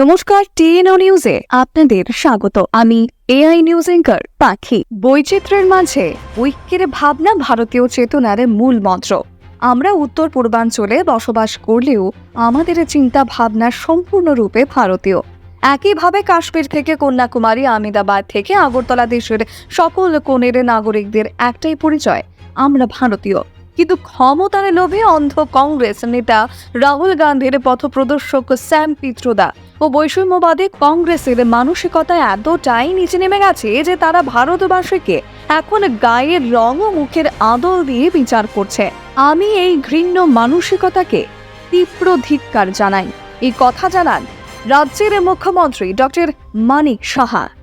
নমস্কার, টিএনও নিউজে আপনাদের স্বাগত। আমি এআই নিউজ এঙ্কার পাখি। বৈচিত্র্যের মাঝে ঐক্যের ভাবনা ভারতীয় চেতনার মূল মন্ত্র। আমরা উত্তর পূর্বাঞ্চলে বসবাস করলেও আমাদের চিন্তা ভাবনা সম্পূর্ণরূপে ভারতীয়। একইভাবে কাশ্মীর থেকে কন্যাকুমারী, আহমেদাবাদ থেকে আগরতলা দেশের সকল কোণের নাগরিকদের একটাই পরিচয়, আমরা ভারতীয়। কিন্তু ক্ষমতার লোভে অন্ধ কংগ্রেস নেতা রাহুল গান্ধীর পথপ্রদর্শক স্যাম পিত্রোদা ও বৈষম্যবাদী কংগ্রেসের মানসিকতা এতটাই নিচে নেমে গেছে যে তারা ভারতবাসীকে এখন গায়ের রং ও মুখের আদল দিয়ে বিচার করছে। আমি এই ঘৃণ্য মানসিকতাকে তীব্র ধিক্কার জানাই। এই কথা জানান রাজ্যের মুখ্যমন্ত্রী ডক্টর মানিক সাহা।